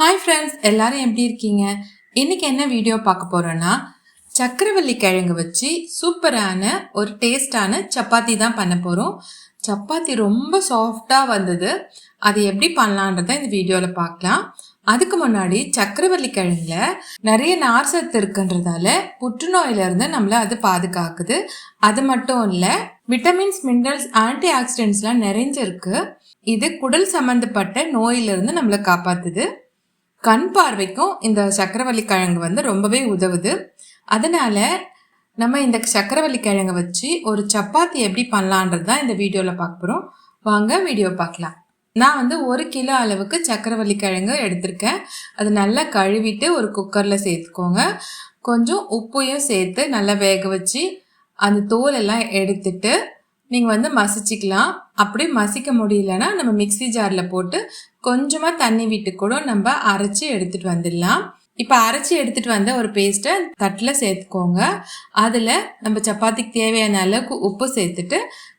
Hi friends எல்லாரும் எப்படி இருக்கீங்க? இன்னைக்கு என்ன வீடியோ பார்க்க போறோம்னா சக்கரவள்ளி கிழங்கு வச்சு சூப்பரான ஒரு டேஸ்டான சப்பாத்தி தான் பண்ண போகிறோம் சப்பாத்தி ரொம்ப சாஃப்டாக வந்தது. அது எப்படி பண்ணலான்றத இந்த வீடியோவில் பார்க்கலாம். அதுக்கு முன்னாடி சக்கரவள்ளி கிழங்குல நிறைய நார் சத்து இருக்குன்றதால புற்றுநோயிலிருந்து நம்மளை அது பாதுகாக்குது. அது மட்டும் இல்லை விட்டமின்ஸ் மினரல்ஸ் ஆன்டி ஆக்சிடென்ட்ஸ்லாம் நிறைஞ்சிருக்கு. இது குடல் சம்மந்தப்பட்ட நோயிலிருந்து நம்மளை காப்பாத்துது. கண் பார்வைக்கும் இந்த சக்கரவள்ளி கிழங்கு வந்து ரொம்பவே உதவுது. அதனால் நம்ம இந்த சக்கரவள்ளி கிழங்கை வச்சு ஒரு சப்பாத்தி எப்படி பண்ணலான்றது தான் இந்த வீடியோவில் பார்க்க போகிறோம் வாங்க வீடியோ பார்க்கலாம். நான் வந்து ஒரு கிலோ அளவுக்கு சக்கரவள்ளி கிழங்கு எடுத்திருக்கேன். அது நல்லா கழுவிட்டு ஒரு குக்கரில் சேர்த்துக்கோங்க. கொஞ்சம் உப்பையும் சேர்த்து நல்லா வேக வச்சு அந்த தோலெல்லாம் எடுத்துட்டு நீங்கள் வந்து மசிச்சிக்கலாம். அப்படி மசிக்க முடியலன்னா நம்ம மிக்ஸி ஜாரில் போட்டு கொஞ்சமாக தண்ணி விட்டு கூட நம்ம அரைச்சி எடுத்துகிட்டு வந்துடலாம். இப்போ அரைச்சி எடுத்துகிட்டு வந்த ஒரு பேஸ்ட்டை தட்டில் சேர்த்துக்கோங்க. அதில் நம்ம சப்பாத்திக்கு தேவையான அளவுக்கு உப்பு சேர்த்துட்டு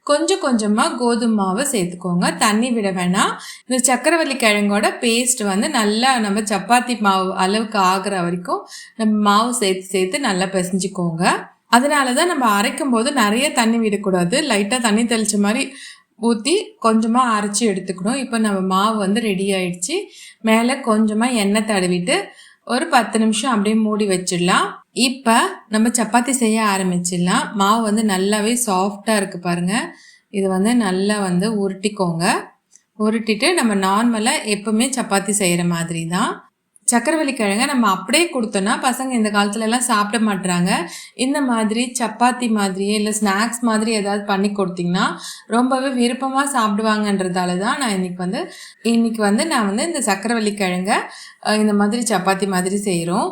கொஞ்சம் கொஞ்சமாக கோதுமை மாவை சேர்த்துக்கோங்க. தண்ணி விட வேணாம். இந்த சக்கரவள்ளி கிழங்கோட பேஸ்ட் வந்து நல்லா நம்ம சப்பாத்தி மாவு அளவுக்கு ஆகிற வரைக்கும் நம்ம மாவு சேர்த்து சேர்த்து நல்லா பிசைஞ்சுக்கோங்க. அதனால தான் நம்ம அரைக்கும் போது நிறைய தண்ணி விடக்கூடாது. லைட்டாக தண்ணி தெளித்த மாதிரி ஊற்றி கொஞ்சமாக அரைச்சி எடுத்துக்கணும். இப்போ நம்ம மாவு வந்து ரெடி ஆயிடுச்சு. மேலே கொஞ்சமாக எண்ணெய் தடவிட்டு ஒரு பத்து நிமிஷம் அப்படியே மூடி வச்சிடலாம். இப்போ நம்ம சப்பாத்தி செய்ய ஆரம்பிச்சிடலாம். மாவு வந்து நல்லாவே சாஃப்டாக இருக்குது பாருங்கள் இது வந்து நல்லா வந்து உருட்டிக்கோங்க. உருட்டிட்டு நம்ம நார்மலாக எப்பவுமே சப்பாத்தி செய்கிற மாதிரி தான் சக்கரவள்ளி கிழங்க நம்ம அப்படியே கொடுத்தோன்னா பசங்க இந்த காலத்துல எல்லாம் சாப்பிட மாட்டுறாங்க இந்த மாதிரி சப்பாத்தி மாதிரியே இல்லை ஸ்நாக்ஸ் மாதிரி ஏதாவது பண்ணி கொடுத்தீங்கன்னா ரொம்பவே விருப்பமாக சாப்பிடுவாங்கன்றதால தான் நான் இன்னைக்கு வந்து இன்னைக்கு வந்து நான் வந்து இந்த சக்கரவள்ளி கிழங்க இந்த மாதிரி சப்பாத்தி மாதிரி செய்கிறோம்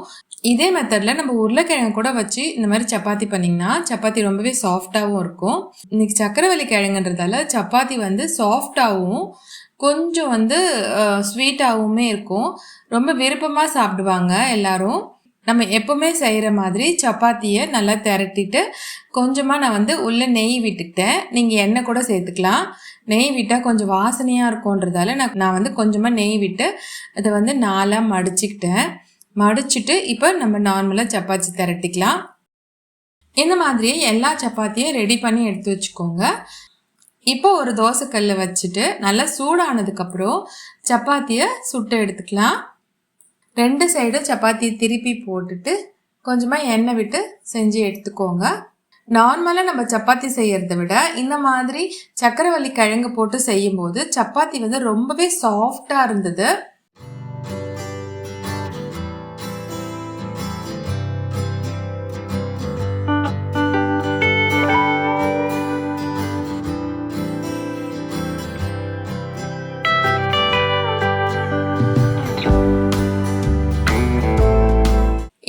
இதே மெத்தடில் நம்ம உருளைக்கிழங்கு கூட வச்சு இந்த மாதிரி சப்பாத்தி பண்ணிங்கன்னா சப்பாத்தி ரொம்பவே சாஃப்டாகவும் இருக்கும். இன்னைக்கு சக்கரவள்ளி கிழங்குன்றதால சப்பாத்தி வந்து சாஃப்டாகவும் கொஞ்சம் வந்து ஸ்வீட்டாகவுமே இருக்கும். ரொம்ப விருப்பமாக சாப்பிடுவாங்க எல்லாரும். நம்ம எப்பவுமே செய்கிற மாதிரி சப்பாத்தியை நல்லா திரட்டிட்டு கொஞ்சமாக நான் வந்து உள்ளே நெய் விட்டுக்கிட்டேன். நீங்கள் எண்ணெய் கூட சேர்த்துக்கலாம். நெய் விட்டால் கொஞ்சம் வாசனையாக இருக்கும்ன்றதால நான் நான் வந்து கொஞ்சமாக நெய் விட்டு அதை வந்து நாலாக மடிச்சுக்கிட்டேன். மடிச்சுட்டு இப்போ நம்ம நார்மலாக சப்பாத்தி திரட்டிக்கலாம். இந்த மாதிரியே எல்லா சப்பாத்தியும் ரெடி பண்ணி எடுத்து வச்சுக்கோங்க. இப்போ ஒரு தோசைக்கல்லை வச்சுட்டு நல்லா சூடானதுக்கப்புறம் சப்பாத்தியை சுட்டு எடுத்துக்கலாம். ரெண்டு சைடும் சப்பாத்தி திருப்பி போட்டுட்டு கொஞ்சமாக எண்ணெய் விட்டு செஞ்சு எடுத்துக்கோங்க. நார்மலாக நம்ம சப்பாத்தி செய்கிறத விட இந்த மாதிரி சக்கரவள்ளி கிழங்கு போட்டு செய்யும்போது சப்பாத்தி வந்து ரொம்பவே சாஃப்டாக இருந்தது.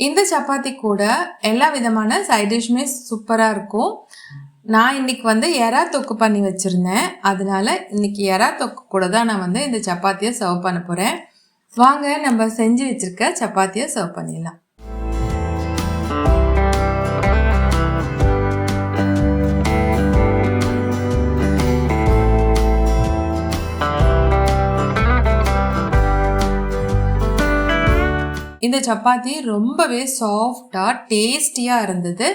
இந்த சப்பாத்தி கூட எல்லா விதமான சைட் டிஷ்ஷுமே சூப்பராக இருக்கும். நான் இன்னைக்கு வந்து எறா தொக்கு பண்ணி வச்சுருந்தேன். அதனால இன்னைக்கு எறா தொக்கு கூட தான் நான் வந்து இந்த சப்பாத்தியை சர்வ் பண்ண போகிறேன் வாங்க நம்ம செஞ்சு வச்சுருக்க சப்பாத்தியை சர்வ் பண்ணிடலாம். இந்த சப்பாத்தி ரொம்பவே சாஃப்டாக டேஸ்டியாக இருந்தது.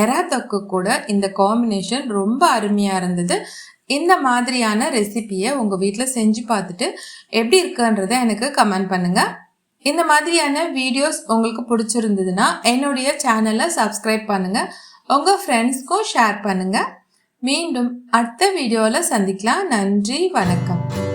எறா தொக்கு கூட இந்த காம்பினேஷன் ரொம்ப அருமையாக இருந்தது. இந்த மாதிரியான ரெசிப்பியை உங்கள் வீட்டில் செஞ்சு பார்த்துட்டு எப்படி இருக்குன்றதை எனக்கு கமெண்ட் பண்ணுங்கள் இந்த மாதிரியான வீடியோஸ் உங்களுக்கு பிடிச்சிருந்ததுன்னா என்னுடைய சேனலை சப்ஸ்கிரைப் பண்ணுங்கள் உங்கள் ஃப்ரெண்ட்ஸ்க்கும் ஷேர் பண்ணுங்கள் மீண்டும் அடுத்த வீடியோவில் சந்திக்கலாம். நன்றி வணக்கம்.